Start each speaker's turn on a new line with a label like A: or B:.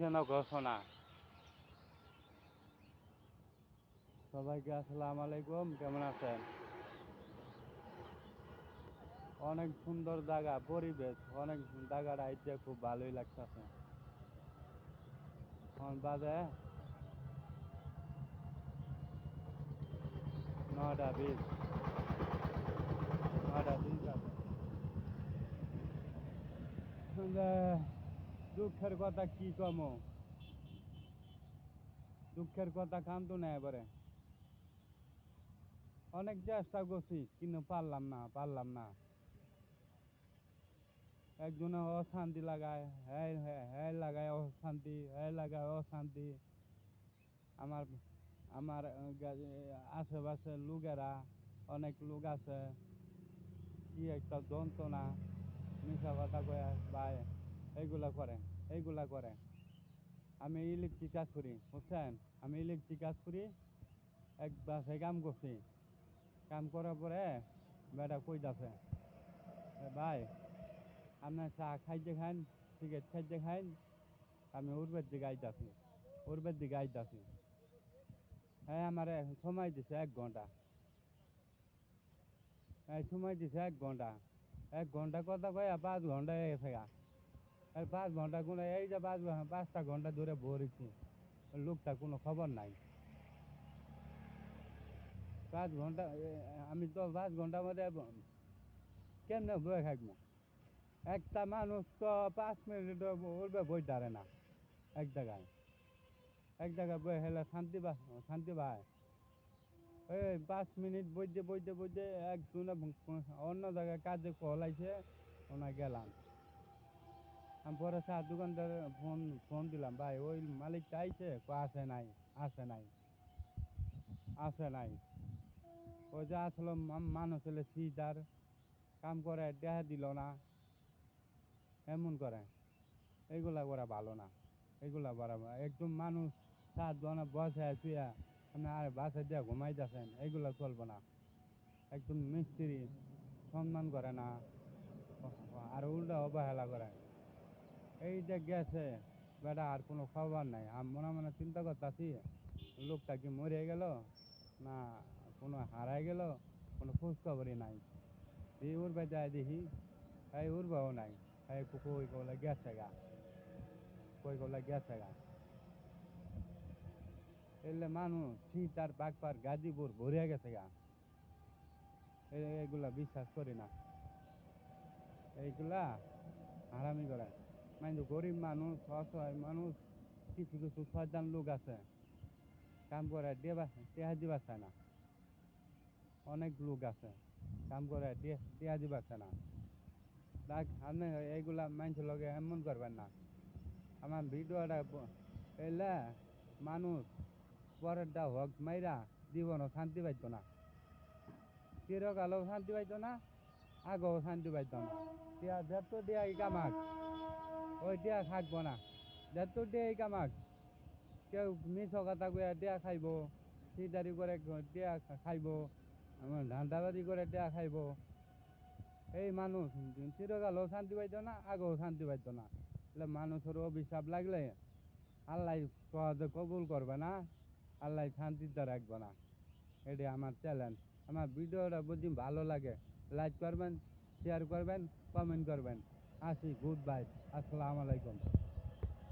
A: যেন ঘোষণা। সবাইকে আসসালামু আলাইকুম, কেমন আছেন? অনেক সুন্দর জায়গা, পরিবেশ, অনেক জায়গাটা আইতে খুব ভালোই লাগতেছে। বাজে নয়টা বিশ। নয়টা বিশ যে দুঃখের কথা কি কম? দুঃখের কথা কান্দু না এবারে। অনেক চেষ্টা করছি, কিন্তু পারলাম না পারলাম না। একজনে অশান্তি লাগায় হ্যাঁ হ্যাঁ হ্যাঁ লাগায় অশান্তি হ্যাঁ লাগায় অশান্তি। আমার আমার আশেপাশে লোকেরা, অনেক লোক আছে। কি একটা যন্ত্রণা, মিশা কথা কয়ে বা এইগুলা করে এইগুলা করে আমি ইলেকট্রিক কাজ করি, বুঝছেন? আমি ইলেকট্রিক কাজ করি, এক বাসে কাম করছি। কাম করার পরে বেটা কইতাছে, "এ ভাই আপনার চা খাইতে খান সিগারেট খাইতে খান, আমি উর্বের দিকে আইতাছি, উর্বের দিকে আইতাছি। হ্যাঁ আমার সময় দিছে এক ঘণ্টা। হ্যাঁ সময় দিছে এক ঘণ্টা। এক ঘণ্টা কথা কয়া পাঁচ ঘণ্টা হয়ে গেছে গা। আর পাঁচ ঘণ্টা কোনো, এই যে পাঁচ পাঁচটা ঘণ্টা ধরে ভরেছি, লোকটা কোনো খবর নাই। পাঁচ ঘণ্টা আমি তো পাঁচ ঘণ্টার মধ্যে কেমনে বয়ে থাকব? একটা মানুষ তো পাঁচ মিনিট উঠবে বই দাঁড়ে না, এক জায়গায়। এক জায়গায় বই হেলে শান্তি শান্তি পায়। এই পাঁচ মিনিট বইতে বইতে বইতে একজনে অন্য জায়গায় কাজে কলাইছে ওনা গেলাম। আমি পরে চা দোকানদার ফোন ফোন দিলাম, ভাই, ওই মালিকটা আইছে। আসে নাই আসে নাই আসে নাই। ও যে আসলে মানুষ হলে সিটার কাম করে, দেহা দিল না, এমন করে। এইগুলা করা ভালো না, এইগুলা করা একদম মানুষ সাত জনে বসে শুয়া, আপনি আর বাসে দিয়ে ঘুমাইতেছেন, এইগুলা চলবো না। একদম মিস্ত্রি সম্মান করে না আর উল্টা অবহেলা করে। এই যে গেছে। বেটা, আর কোনো খবর নাই। আমি মনে মনে চিন্তা করতেছি, লোকটা কি মরে গেল? না, কোনো হারাই গেল? কোনো খোঁজ খবরই নাই। এই উড়বে যায় দেখি। এই উড়বাও নাই। এই কই কইলা গেছে গা। কই কইলা গেছে গা। এলে মানুষ আর বাগপার গাজীপুর ভরে গেছে গা। এগুলা বিশ্বাস করি না। এইগুলা হারামি করে। মানে গরিব মানুষ, অসহায় মানুষ, কিছু কিছু সজ্জান লোক আছে। কাম করে দেবা টেহা দিবা না। অনেক লোক আছে, কাম করে টেহা দিবা না। তাক আপনি এইগুলা মানুষ লগে এমন করবেন না। আমার ভিডিওটা এলে মানুষ পরেরটা হোক মাইরা জীবনও শান্তি পাইতো না। চিরকালও শান্তি পাইতো না, আগেও শান্তি পাইতো না। দিয়া দেড়টো দিয়া কামাক। ওই দিয়া থাকবো না দেড়টো দিয়া এই কামাক কেউ মিছ কথা কয়ে দিয়া খাইব সিদারি করে গ- দিয়া খা- খাইব আমার ধান্দাবাদি করে দিয়া খাইব এই মানুষ চিরকালও শান্তি পাইতো না আগেও শান্তি পাইতো না એટલે মানুষের অভিশাপ লাগলে আল্লাহ সহজে কবুল করবে না আল্লাহ শান্তিতে রাখবে না এটি আমার চ্যালেঞ্জ আমার ভিডিওটা বুঝি ভালো লাগে লাইক করবেন শেয়ার করবেন কমেন্ট করবেন আসি গুড বাই আসসালামু আলাইকুম।